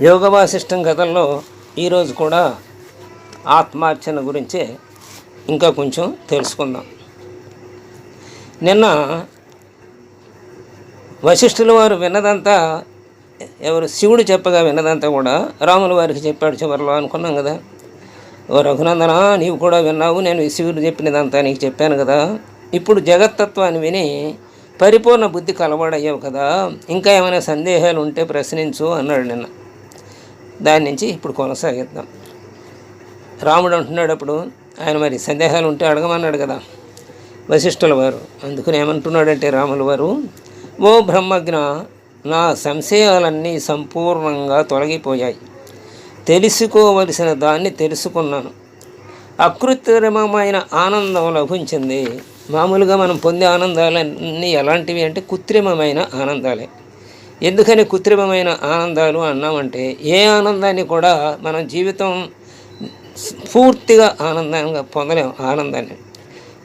యోగ వాసిష్టం కథల్లో ఈరోజు కూడా ఆత్మార్చన గురించే ఇంకా కొంచెం తెలుసుకుందాం. నిన్న వశిష్ఠుల వారు విన్నదంతా ఎవరు శివుడు చెప్పగా విన్నదంతా కూడా రాముల వారికి చెప్పాడు చివరిలో అనుకున్నాం కదా. ఓ రఘునందన నీవు కూడా విన్నావు నేను శివుడు చెప్పినదంతా నీకు చెప్పాను కదా. ఇప్పుడు జగత్తత్వాన్ని విని పరిపూర్ణ బుద్ధి కలవాడయ్యావు కదా. ఇంకా ఏమైనా సందేహాలు ఉంటే ప్రశ్నించు అన్నాడు నిన్న. దాని నుంచి ఇప్పుడు కొనసాగిద్దాం. రాముడు అంటున్నాడు అప్పుడు ఆయన మరి సందేహాలు ఉంటే అడగమన్నాడు కదా వశిష్ఠుల వారు. అందుకని ఏమంటున్నాడంటే రాముల వారు ఓ బ్రహ్మజ్ఞ నా సంశయాలన్నీ సంపూర్ణంగా తొలగిపోయాయి. తెలుసుకోవలసిన దాన్ని తెలుసుకున్నాను. అకృత్రిమమైన ఆనందం లభించింది. మామూలుగా మనం పొందే ఆనందాలన్నీ ఎలాంటివి అంటే కృత్రిమమైన ఆనందాలే. ఎందుకని కృత్రిమమైన ఆనందాలు అన్నామంటే ఏ ఆనందాన్ని కూడా మనం జీవితం పూర్తిగా ఆనందంగా పొందలేము ఆనందాన్ని.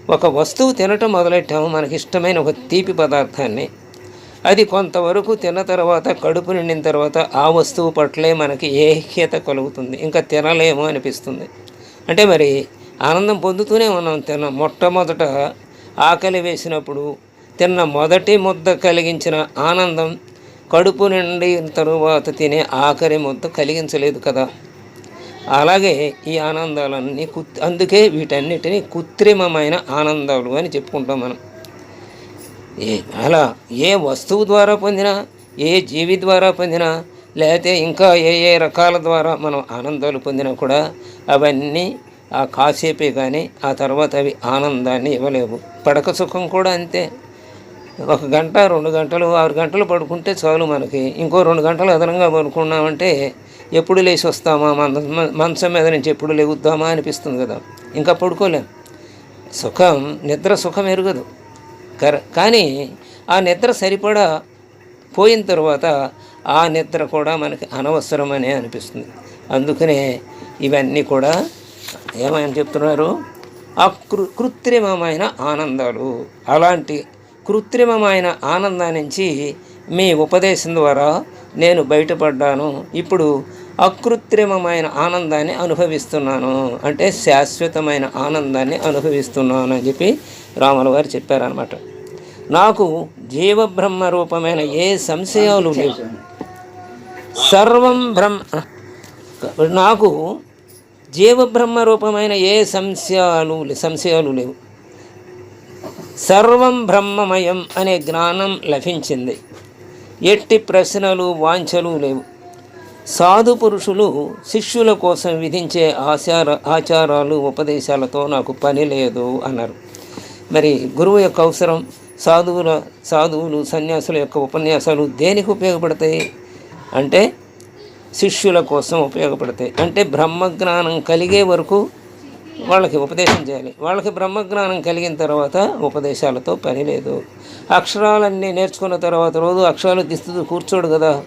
ఒక వస్తువు తినటం మొదలెట్టాము మనకి ఇష్టమైన ఒక తీపి పదార్థాన్ని. అది కొంతవరకు తిన్న తర్వాత కడుపు నిండిన తర్వాత ఆ వస్తువు పట్లే మనకి ఏహ్యత కలుగుతుంది. ఇంకా తినలేము అనిపిస్తుంది. అంటే మరి ఆనందం పొందుతూనే ఉన్నాం తిన్న మొట్టమొదట ఆకలి వేసినప్పుడు తిన్న మొదటి ముద్ద కలిగించిన ఆనందం కడుపు నిండిన తరువాత తినే ఆఖరి ముద్ద కలిగించలేదు కదా. అలాగే ఈ ఆనందాలన్నీ కు అందుకే వీటన్నిటిని కృత్రిమమైన ఆనందాలు అని చెప్పుకుంటాం మనం. ఏ అలా ఏ వస్తువు ద్వారా పొందినా ఏ జీవి ద్వారా పొందినా లేకపోతే ఇంకా ఏ ఏ రకాల ద్వారా మనం ఆనందాలు పొందినా కూడా అవన్నీ ఆ కాసేపే కానీ ఆ తర్వాత అవి ఆనందాన్ని ఇవ్వలేవు. పడక సుఖం కూడా అంతే. ఒక గంట రెండు గంటలు ఆరు గంటలు పడుకుంటే చాలు మనకి. ఇంకో రెండు గంటలు అదనంగా పడుకున్నామంటే ఎప్పుడు లేచి వస్తామా? మన మంచం మీద నుంచి ఎప్పుడు లేగుద్దామా అనిపిస్తుంది కదా. ఇంకా పడుకోలేం. సుఖం నిద్ర సుఖం ఎరగదు. కర కానీ ఆ నిద్ర సరిపడా పోయిన తర్వాత ఆ నిద్ర కూడా మనకి అనవసరమనే అనిపిస్తుంది. అందుకనే ఇవన్నీ కూడా ఏమని చెప్తున్నారు? అకృ కృత్రిమమైన ఆనందాలు. అలాంటి కృత్రిమమైన ఆనందం నుంచి మీ ఉపదేశం ద్వారా నేను బయటపడ్డాను. ఇప్పుడు అకృత్రిమమైన ఆనందాన్ని అనుభవిస్తున్నాను. అంటే శాశ్వతమైన ఆనందాన్ని అనుభవిస్తున్నాను అని చెప్పి రాముల గారు చెప్పారనమాట నాకు జీవబ్రహ్మ రూపమైన ఏ సంశయాలు లేవు. సర్వం బ్రహ్మ నాకు జీవబ్రహ్మ రూపమైన ఏ సంశయాలు సంశయాలు లేవు. సర్వం బ్రహ్మమయం అనే జ్ఞానం లభించింది. ఎట్టి ప్రశ్నలు వాంఛలు లేవు. సాధు పురుషులు శిష్యుల కోసం విధించే ఆచార ఆచారాలు ఉపదేశాలతో నాకు పని లేదు అన్నారు. మరి గురువు యొక్క అవసరం సాధువుల సాధువులు సన్యాసుల యొక్క ఉపన్యాసాలు దేనికి ఉపయోగపడతాయి? అంటే శిష్యుల కోసం ఉపయోగపడతాయి. అంటే బ్రహ్మజ్ఞానం కలిగే వరకు వాళ్ళకి ఉపదేశం చేయాలి. వాళ్ళకి బ్రహ్మజ్ఞానం కలిగిన తర్వాత ఉపదేశాలతో పని లేదు. అక్షరాలన్నీ నేర్చుకున్న తర్వాత రోజు అక్షరాలు తీస్తూ కూర్చోడు కదా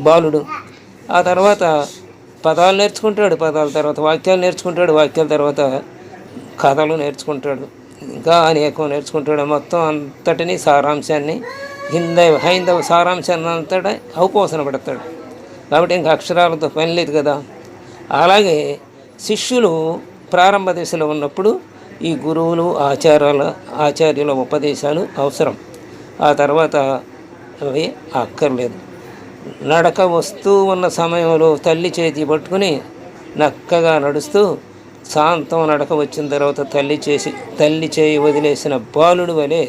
బాలుడు. ఆ తర్వాత పదాలు నేర్చుకుంటాడు. పదాల తర్వాత వాక్యాలు నేర్చుకుంటాడు. వాక్యాల తర్వాత కథలు నేర్చుకుంటాడు. ఇంకా అనేకం నేర్చుకుంటాడు. మొత్తం అంతటిని సారాంశాన్ని హిందవ హైందవ సారాంశాన్ని అంతటా అవపోసన పడతాడు. కాబట్టి ఇంకా అక్షరాలతో పని లేదు కదా. అలాగే శిష్యులు ప్రారంభ దశలో ఉన్నప్పుడు ఈ గురువులు ఆచారాల ఆచార్యుల ఉపదేశాలు అవసరం. ఆ తర్వాత అవి అక్కర్లేదు. నడక వస్తూ ఉన్న సమయంలో తల్లి చేతి పట్టుకుని నక్కగా నడుస్తూ శాంతం నడక వచ్చిన తర్వాత తల్లి చేసి తల్లి చేయి వదిలేసిన బాలుడు వలె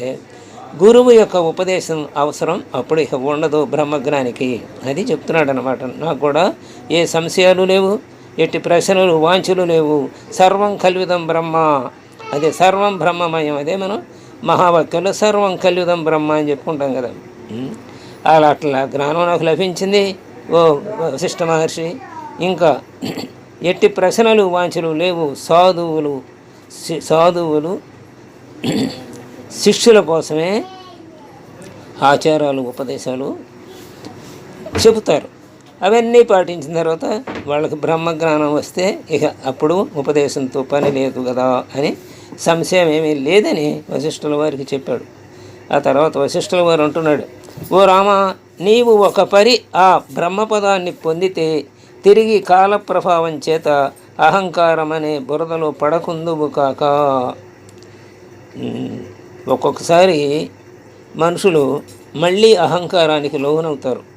గురువు యొక్క ఉపదేశం అవసరం అప్పుడు ఇక ఉండదు బ్రహ్మజ్ఞానికి. అది చెప్తున్నాడు అనమాట నాకు కూడా ఏ సంశయాలు లేవు. ఎట్టి ప్రశ్నలు వాంఛలు లేవు. సర్వం కల్విదం బ్రహ్మ. అదే సర్వం బ్రహ్మమయం. అదే మనం మహావాక్యంలో సర్వం కల్విదం బ్రహ్మ అని చెప్పుకుంటాం కదా. అలా అట్లా జ్ఞానం నాకు లభించింది. ఓ వశిష్ఠ మహర్షి ఇంకా ఎట్టి ప్రశ్నలు వాంఛలు లేవు. సాధువులు సి- సాధువులు శిష్యుల కోసమే ఆచారాలు ఉపదేశాలు చెబుతారు. అవన్నీ పాటించిన తర్వాత వాళ్ళకి బ్రహ్మజ్ఞానం వస్తే ఇక అప్పుడు ఉపదేశంతో పని లేదు కదా అని సంశయం ఏమీ లేదని వశిష్ఠుల వారికి చెప్పాడు. ఆ తర్వాత వశిష్ఠుల వారు అంటున్నాడు ఓ రామ నీవు ఒక పరి ఆ బ్రహ్మపదాన్ని పొందితే తిరిగి కాల ప్రభావం చేత అహంకారం అనే బురదలో పడకుందువు కాక. ఒక్కొక్కసారి మనుషులు మళ్ళీ అహంకారానికి లోనవుతారు.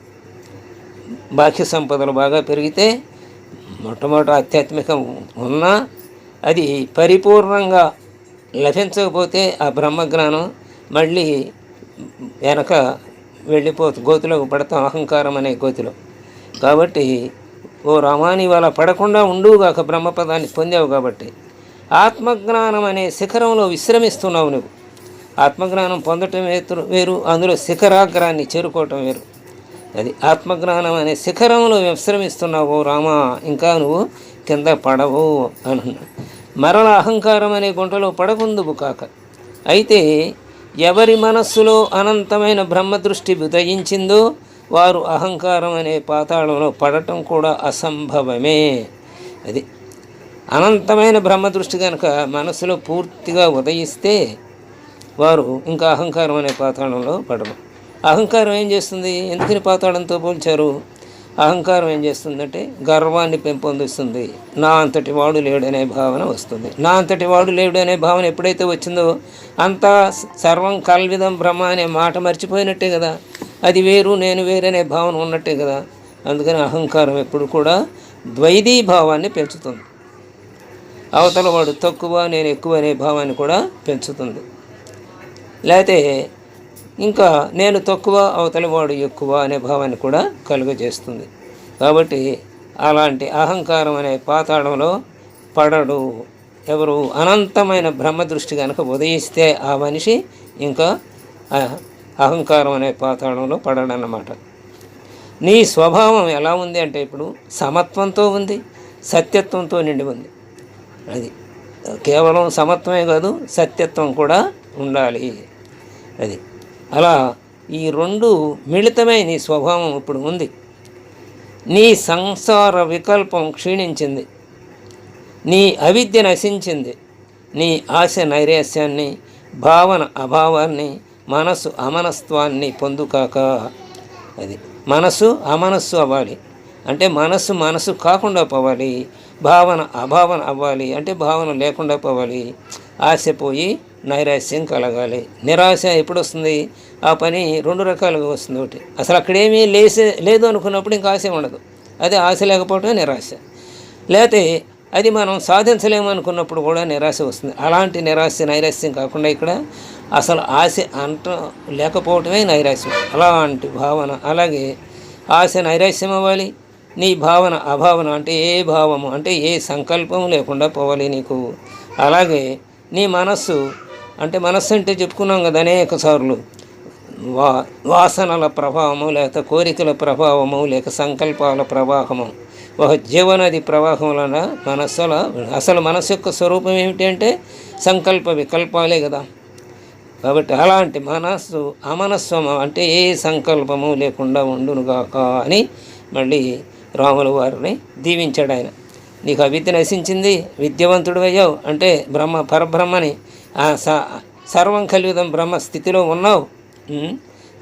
బాహ్య సంపదలు బాగా పెరిగితే మొట్టమొదట ఆధ్యాత్మికం ఉన్నా అది పరిపూర్ణంగా లభించకపోతే ఆ బ్రహ్మజ్ఞానం మళ్ళీ వెనక వెళ్ళిపోతు గోతిలోకి పడతాం అహంకారం అనే గోతిలో. కాబట్టి ఓ రామాని వాళ్ళ పడకుండా ఉండుగాక బ్రహ్మపదాన్ని పొందావు కాబట్టి ఆత్మజ్ఞానం అనే శిఖరంలో విశ్రమిస్తున్నావు నువ్వు. ఆత్మజ్ఞానం పొందటం వేరు అందులో శిఖరాగ్రాన్ని చేరుకోవటం వేరు. అది ఆత్మజ్ఞానం అనే శిఖరంలో విశ్రమిస్తున్నావు రామా ఇంకా నువ్వు కింద పడవు అని మరల అహంకారం అనే గుంటలో పడకుందువు కాక. అయితే ఎవరి మనస్సులో అనంతమైన బ్రహ్మదృష్టి ఉదయించిందో వారు అహంకారం అనే పాతాళంలో పడటం కూడా అసంభవమే. అది అనంతమైన బ్రహ్మదృష్టి కనుక మనసులో పూర్తిగా ఉదయిస్తే వారు ఇంకా అహంకారం అనే పాతాళంలో పడరు. అహంకారం ఏం చేస్తుంది? ఎందుకని పాతాళంతో పోల్చారు? అహంకారం ఏం చేస్తుందంటే గర్వాన్ని పెంపొందిస్తుంది. నా అంతటి వాడు లేడనే భావన వస్తుంది. నా అంతటి వాడు లేడు అనే భావన ఎప్పుడైతే వచ్చిందో అంతా సర్వం కల్విదం బ్రహ్మ అనే మాట మర్చిపోయినట్టే కదా. అది వేరు నేను వేరనే భావన ఉన్నట్టే కదా. అందుకని అహంకారం ఎప్పుడు కూడా ద్వైదీ భావాన్ని పెంచుతుంది. అవతల వాడు తక్కువ నేను ఎక్కువ అనే భావాన్ని కూడా పెంచుతుంది. లేకపోతే ఇంకా నేను తక్కువ అవతల వాడు ఎక్కువ అనే భావాన్ని కూడా కలుగజేస్తుంది. కాబట్టి అలాంటి అహంకారం అనే పాతాళంలో పడడు. ఎవరు అనంతమైన బ్రహ్మ దృష్టి కనుక ఉదయిస్తే ఆ మనిషి ఇంకా అహంకారం అనే పాతాళంలో పడడన్నమాట. నీ స్వభావం ఎలా ఉంది అంటే ఇప్పుడు సమత్వంతో ఉంది సత్యత్వంతో నిండి ఉంది. అది కేవలం సమత్వమే కాదు సత్యత్వం కూడా ఉండాలి. అది అలా ఈ రెండు మిళితమై నీ స్వభావం ఇప్పుడు ఉంది. నీ సంసార వికల్పం క్షీణించింది. నీ అవిద్య నశించింది. నీ ఆశ నైరాశ్యాన్ని భావన అభావాన్ని మనసు అమనస్త్వాన్ని పొందుకాక అది. మనసు అమనస్సు అవ్వాలి. అంటే మనస్సు మనసు కాకుండా పోవాలి. భావన అభావన అవ్వాలి. అంటే భావన లేకుండా పోవాలి. ఆశ పోయి నైరాశ్యం కలగాలి. నిరాశ ఎప్పుడు వస్తుంది ఆ పని రెండు రకాలుగా వస్తుంది. ఒకటి అసలు అక్కడేమీ లేసే లేదు అనుకున్నప్పుడు ఇంకా ఆశ ఉండదు. అదే ఆశ లేకపోవటమే నిరాశ. లేకపోతే అది మనం సాధించలేము అనుకున్నప్పుడు కూడా నిరాశ వస్తుంది. అలాంటి నిరాశ నైరాశ్యం కాకుండా ఇక్కడ అసలు ఆశ అంట లేకపోవటమే నైరాశ్యం. అలాంటి భావన. అలాగే ఆశ నైరాశ్యం అవ్వాలి. నీ భావన అభావన అంటే ఏ భావము? అంటే ఏ సంకల్పం లేకుండా పోవాలి నీకు. అలాగే నీ మనస్సు అంటే మనస్సు అంటే చెప్పుకున్నాం కదా అనేక సార్లు. వా వాసనల ప్రభావము లేక కోరికల ప్రభావము లేక సంకల్పాల ప్రవాహము ఒక జీవనది ప్రవాహం వలన మనస్సుల అసలు మనస్సు యొక్క స్వరూపం ఏమిటి అంటే సంకల్ప వికల్పాలే కదా. కాబట్టి అలాంటి మనస్సు అమనస్వము అంటే ఏ సంకల్పము లేకుండా ఉండునుగాక అని మళ్ళీ రాముల వారిని దీవించాడు ఆయన. నీకు విద్య నశించింది విద్యవంతుడు అయ్యావు అంటే బ్రహ్మ పరబ్రహ్మని ఆ స సర్వం కలియుదం బ్రహ్మ స్థితిలో ఉన్నావు.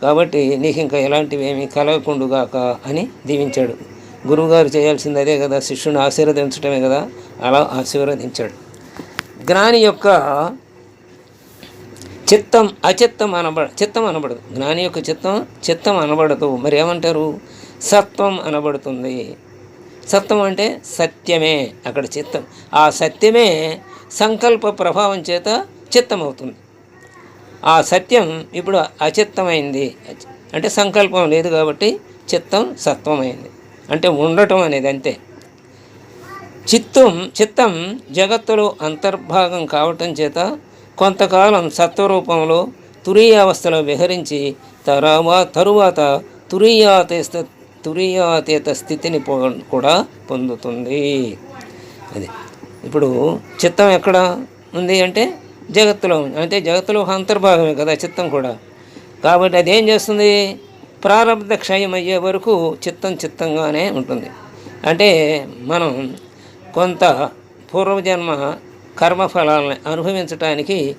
కాబట్టి నీకు ఇంకా ఎలాంటివి ఏమీ కలగకుండుగాక అని దీవించాడు. గురువుగారు చేయాల్సింది అదే కదా శిష్యుని ఆశీర్వదించడమే కదా అలా ఆశీర్వదించాడు. జ్ఞాని యొక్క చిత్తం అచిత్తం అనబడ చిత్తం అనబడదు. జ్ఞాని యొక్క చిత్తం చిత్తం అనబడదు. మరి ఏమంటారు? సత్వం అనబడుతుంది. సత్వం అంటే సత్యమే అక్కడ చిత్తం. ఆ సత్యమే సంకల్ప ప్రభావం చేత చిత్తమవుతుంది ఆ సత్యం ఇప్పుడు అచిత్తమైంది. అంటే సంకల్పం లేదు కాబట్టి చిత్తం సత్వమైంది. అంటే ఉండటం అనేది అంతే. చిత్తం చిత్తం జగత్తులో అంతర్భాగం కావటం చేత కొంతకాలం సత్వరూపంలో తురీయావస్థలో విహరించి తరవా తరువాత తురీయాతీత తురీయాతీత స్థితిని కూడా పొందుతుంది. అది ఇప్పుడు చిత్తం ఎక్కడ ఉంది అంటే జగత్తులో అంటే జగత్తులో ఒక అంతర్భాగమే కదా చిత్తం కూడా. కాబట్టి అది ఏం చేస్తుంది? ప్రారంభ క్షయం అయ్యే వరకు చిత్తం చిత్తంగానే ఉంటుంది. అంటే మనం కొంత పూర్వజన్మ కర్మఫలాలను అనుభవించటానికి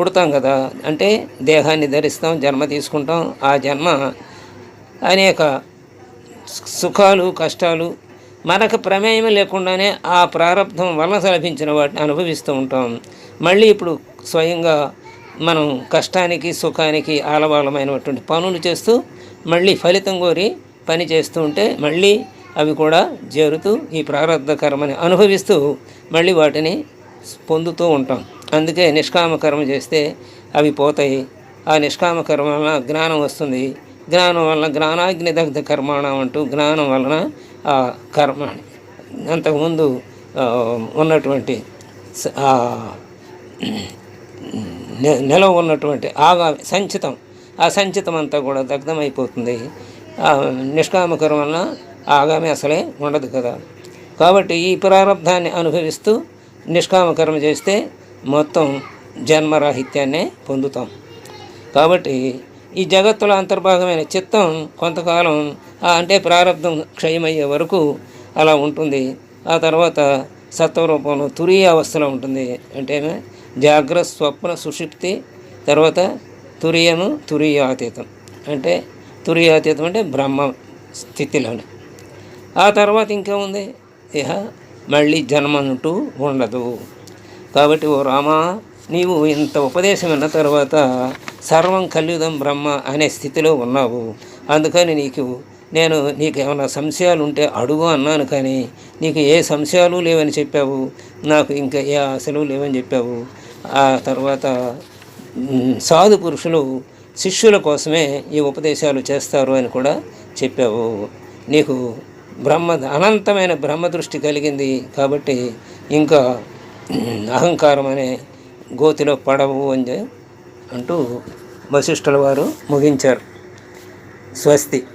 పుడతాం కదా. అంటే దేహాన్ని ధరిస్తాం జన్మ తీసుకుంటాం. ఆ జన్మ అనేక సుఖాలు కష్టాలు మనకు ప్రమేయం లేకుండానే ఆ ప్రారంధం వలన లభించిన వాటిని అనుభవిస్తూ ఉంటాం. మళ్ళీ ఇప్పుడు స్వయంగా మనం కష్టానికి సుఖానికి ఆలవాలమైనటువంటి పనులు చేస్తూ మళ్ళీ ఫలితం కోరి పని చేస్తూ ఉంటే మళ్ళీ అవి కూడా చేరుతూ ఈ ప్రారంధ కర్మని అనుభవిస్తూ మళ్ళీ వాటిని పొందుతూ ఉంటాం. అందుకే నిష్కామ కర్మ చేస్తే అవి పోతాయి. ఆ నిష్కామ కర్మ వలన జ్ఞానం వస్తుంది. జ్ఞానం వలన జ్ఞానాగ్ని దగ్ధ కర్మాణం అంటూ జ్ఞానం వలన ఆ కర్మ అంతకుముందు ఉన్నటువంటి నిలవ ఉన్నటువంటి ఆగా సంచితం. ఆ సంచితం అంతా కూడా దగ్ధమైపోతుంది. నిష్కామకరం వలన ఆగామి అసలే ఉండదు కదా. కాబట్టి ఈ ప్రారంధాన్ని అనుభవిస్తూ నిష్కామకర్మ చేస్తే మొత్తం జన్మరాహిత్యాన్నే పొందుతాం. కాబట్టి ఈ జగత్తులో అంతర్భాగమైన చిత్తం కొంతకాలం అంటే ప్రారంధం క్షయమయ్యే వరకు అలా ఉంటుంది. ఆ తర్వాత సత్వరూపంలో తురియ అవస్థలో ఉంటుంది. అంటే జాగ్రత్త స్వప్న సుషిప్తి తర్వాత తురియము తురియాతీతం. అంటే తురియాతీతం అంటే బ్రహ్మ స్థితిలోనే. ఆ తర్వాత ఇంకేముంది ఇహ మళ్ళీ జన్మ అంటూ ఉండదు. కాబట్టి ఓ రామా నీవు ఇంత ఉపదేశం విన్న తర్వాత సర్వం కలియుదం బ్రహ్మ అనే స్థితిలో ఉన్నావు. అందుకని నీకు నేను నీకు ఏమైనా సంశయాలు ఉంటే అడుగు అన్నాను కానీ నీకు ఏ సంశయాలు లేవని చెప్పావు? నాకు ఇంకా ఏ ఆశలు లేవని చెప్పావు? ఆ తర్వాత సాధు పురుషులు శిష్యుల కోసమే ఈ ఉపదేశాలు చేస్తారు అని కూడా చెప్పావు. నీకు బ్రహ్మ అనంతమైన బ్రహ్మ దృష్టి కలిగింది కాబట్టి ఇంకా అహంకారం అనే గోతిలో పడవు అని అంటూ వశిష్ఠుల వారు ముగించారు. స్వస్తి.